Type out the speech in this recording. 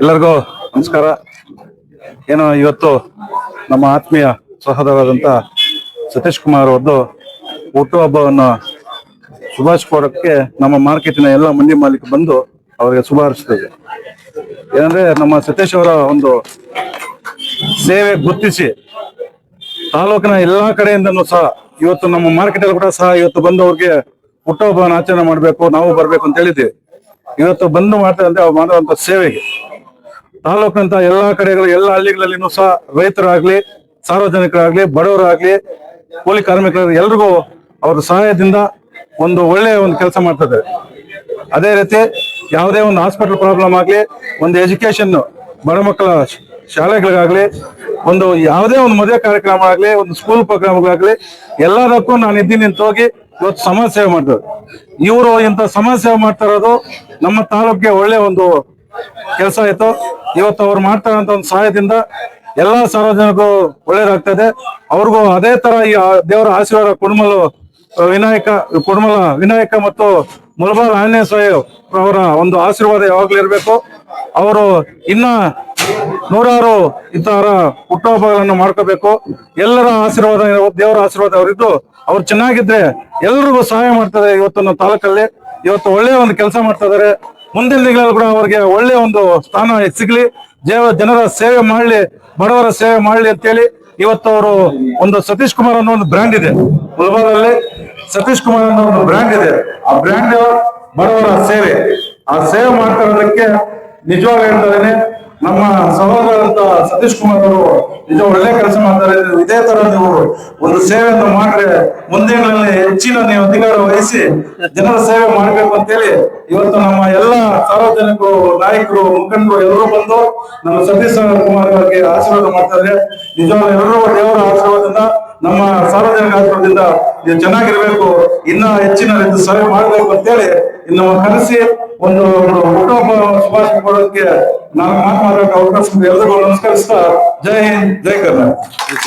ಎಲ್ಲರಿಗೂ ನಮಸ್ಕಾರ. ಏನು ಇವತ್ತು ನಮ್ಮ ಆತ್ಮೀಯ ಸಹೋದರಾದಂತ ಸತೀಶ್ ಕುಮಾರ್ ಅವರದ್ದು ಹುಟ್ಟುಹಬ್ಬವನ್ನು ಶುಭಾಶಿಸ್ಕೊಡಕ್ಕೆ ನಮ್ಮ ಮಾರ್ಕೆಟಿನ ಎಲ್ಲ ಮಂದಿ ಮಾಲೀಕ ಬಂದು ಅವರಿಗೆ ಶುಭ ಹರಿಸ್ತದೆ ಏನಂದ್ರೆ ನಮ್ಮ ಸತೀಶ್ ಅವರ ಒಂದು ಸೇವೆ ಗುರುತಿಸಿ ತಾಲೂಕಿನ ಎಲ್ಲಾ ಕಡೆಯಿಂದನೂ ಸಹ ಇವತ್ತು ನಮ್ಮ ಮಾರ್ಕೆಟ್ ಅಲ್ಲಿ ಕೂಡ ಸಹ ಇವತ್ತು ಬಂದು ಅವ್ರಿಗೆ ಹುಟ್ಟುಹಬ್ಬವನ್ನು ಆಚರಣೆ ಮಾಡಬೇಕು, ನಾವು ಬರಬೇಕು ಅಂತ ಹೇಳಿದ್ದೀವಿ ಇವತ್ತು ಬಂದು ಮಾಡ್ತಾರೆ ಅಂದ್ರೆ ಅವ್ರು ಮಾಡುವಂತ ಸೇವೆಗೆ. ತಾಲೂಕಿನಂತ ಎಲ್ಲಾ ಕಡೆಗಳು, ಎಲ್ಲ ಹಳ್ಳಿಗಳಲ್ಲಿನೂ ಸಹ ರೈತರಾಗ್ಲಿ, ಸಾರ್ವಜನಿಕರಾಗ್ಲಿ, ಬಡವರಾಗ್ಲಿ, ಕೂಲಿ ಕಾರ್ಮಿಕರಾಗ್ಲಿ ಎಲ್ರಿಗೂ ಅವ್ರ ಸಹಾಯದಿಂದ ಒಂದು ಒಳ್ಳೆಯ ಒಂದು ಕೆಲಸ ಮಾಡ್ತದೆ. ಅದೇ ರೀತಿ ಯಾವುದೇ ಒಂದು ಹಾಸ್ಪಿಟಲ್ ಪ್ರಾಬ್ಲಮ್ ಆಗಲಿ, ಒಂದು ಎಜುಕೇಶನ್ ಬಡ ಮಕ್ಕಳ ಶಾಲೆಗಳಿಗಾಗ್ಲಿ, ಒಂದು ಯಾವುದೇ ಒಂದು ಮದುವೆ ಕಾರ್ಯಕ್ರಮ ಆಗಲಿ, ಒಂದು ಸ್ಕೂಲ್ ಪ್ರೋಗ್ರಾಮ್ಗಳಾಗ್ಲಿ ಎಲ್ಲದಕ್ಕೂ ನಾನು ಇದ್ದೀನಿ ಅಂತ ಹೋಗಿ ಇವತ್ತು ಸಮಾಜ ಸೇವೆ ಮಾಡ್ತಾರೆ. ಇವರು ಇಂಥ ಸಮಾಜ ಸೇವೆ ಮಾಡ್ತಾ ಇರೋದು ನಮ್ಮ ತಾಲೂಕಿಗೆ ಒಳ್ಳೆ ಒಂದು ಕೆಲಸ ಆಯ್ತು. ಇವತ್ತು ಅವ್ರು ಮಾಡ್ತಾ ಇರೋಂಥ ಒಂದು ಸಹಾಯದಿಂದ ಎಲ್ಲಾ ಸಾರ್ವಜನಿಕರು ಒಳ್ಳೇದಾಗ್ತದೆ. ಅವ್ರಿಗೂ ಅದೇ ತರ ಈ ದೇವರ ಆಶೀರ್ವಾದ ಕುಡುಮಲು ವಿನಾಯಕ, ಕುಡುಮಲ ವಿನಾಯಕ ಮತ್ತು ಮುಲಬಾರ್ ಆಂಜನೇಯ ಸ್ವಾಮಿ ಅವರ ಒಂದು ಆಶೀರ್ವಾದ ಯಾವಾಗ್ಲೂ ಇರಬೇಕು. ಅವರು ಇನ್ನ ನೂರಾರು ಇಂತಹ ಹುಟ್ಟುಹಬ್ಬಗಳನ್ನು ಮಾಡ್ಕೋಬೇಕು. ಎಲ್ಲರ ಆಶೀರ್ವಾದ, ದೇವರ ಆಶೀರ್ವಾದ ಅವರಿದ್ದು. ಅವ್ರು ಚೆನ್ನಾಗಿದ್ರೆ ಎಲ್ರಿಗೂ ಸಹಾಯ ಮಾಡ್ತಾರೆ ಇವತ್ತು ತಾಲೂಕಲ್ಲಿ. ಇವತ್ತು ಒಳ್ಳೆಯ ಒಂದು ಕೆಲಸ ಮಾಡ್ತಾ ಮುಂದಿನ ದಿನಗಳಲ್ಲಿ ಕೂಡ ಅವ್ರಿಗೆ ಒಳ್ಳೆಯ ಒಂದು ಸ್ಥಾನ ಸಿಗ್ಲಿ. ದೇವ ಜನರ ಸೇವೆ ಮಾಡಲಿ, ಬಡವರ ಸೇವೆ ಮಾಡಲಿ ಅಂತೇಳಿ ಇವತ್ತು ಅವರು ಒಂದು ಸತೀಶ್ ಕುಮಾರ್ ಅನ್ನೋ ಒಂದು ಬ್ರ್ಯಾಂಡ್ ಇದೆ. ಮುಳಬಾದಲ್ಲಿ ಸತೀಶ್ ಕುಮಾರ್ ಅನ್ನೋ ಒಂದು ಬ್ರ್ಯಾಂಡ್ ಇದೆ. ಆ ಬ್ರ್ಯಾಂಡ್ ಬಡವರ ಸೇವೆ. ಆ ಸೇವೆ ಮಾಡ್ತಾ ಇರೋದಕ್ಕೆ ನಿಜವಾಗ್ಲೂ ಹೇಳ್ತಾ ನಮ್ಮ ಸಹೋದರಂತ ಸತೀಶ್ ಕುಮಾರ್ ಅವರು ನಿಜ ಒಳ್ಳೆ ಕೆಲಸ ಮಾಡ್ತಾರೆ. ಇದೇ ತರ ನೀವು ಒಂದು ಸೇವೆಯನ್ನು ಮಾಡ್ರೆ ಮುಂದಿನಲ್ಲಿ ಹೆಚ್ಚಿನ ನೀವು ಅಧಿಕಾರ ವಹಿಸಿ ಜನರ ಸೇವೆ ಮಾಡಬೇಕು ಅಂತೇಳಿ ಇವತ್ತು ನಮ್ಮ ಎಲ್ಲ ಸಾರ್ವಜನಿಕರು, ನಾಯಕರು, ಮುಖಂಡರು ಎಲ್ಲರೂ ಬಂದು ನಮ್ಮ ಸತೀಶ್ ಕುಮಾರ್ ಅವರಿಗೆ ಆಶೀರ್ವಾದ ಮಾಡ್ತಾರೆ ನಿಜವಾಗ್ಲೂ ಎಲ್ಲರೂ ದೇವರ ಆಶೀರ್ವಾದದಿಂದ, ನಮ್ಮ ಸಾರ್ವಜನಿಕ ಆಶೀರ್ವಾದದಿಂದ ನೀವು ಚೆನ್ನಾಗಿರ್ಬೇಕು. ಇನ್ನ ಹೆಚ್ಚಿನ ಸೇವೆ ಮಾಡಬೇಕು ಅಂತೇಳಿ ನಮ್ಮ ಕನಸಿ ಒಂದು ಹುಟ್ಟುಹಬ್ಬ ಶುಭಾಶಯ ಕೊಡೋದಕ್ಕೆ ನಾನು ಮಾತನಾಡೋಕೆ ಅವಕಾಶ ಎಲ್ಲರಿಗೂ ನಮಸ್ಕರಿಸ್ತಾ ಜೈ ಹಿಂದ್ ಜೈ ಕರ್ನಾಟಕ.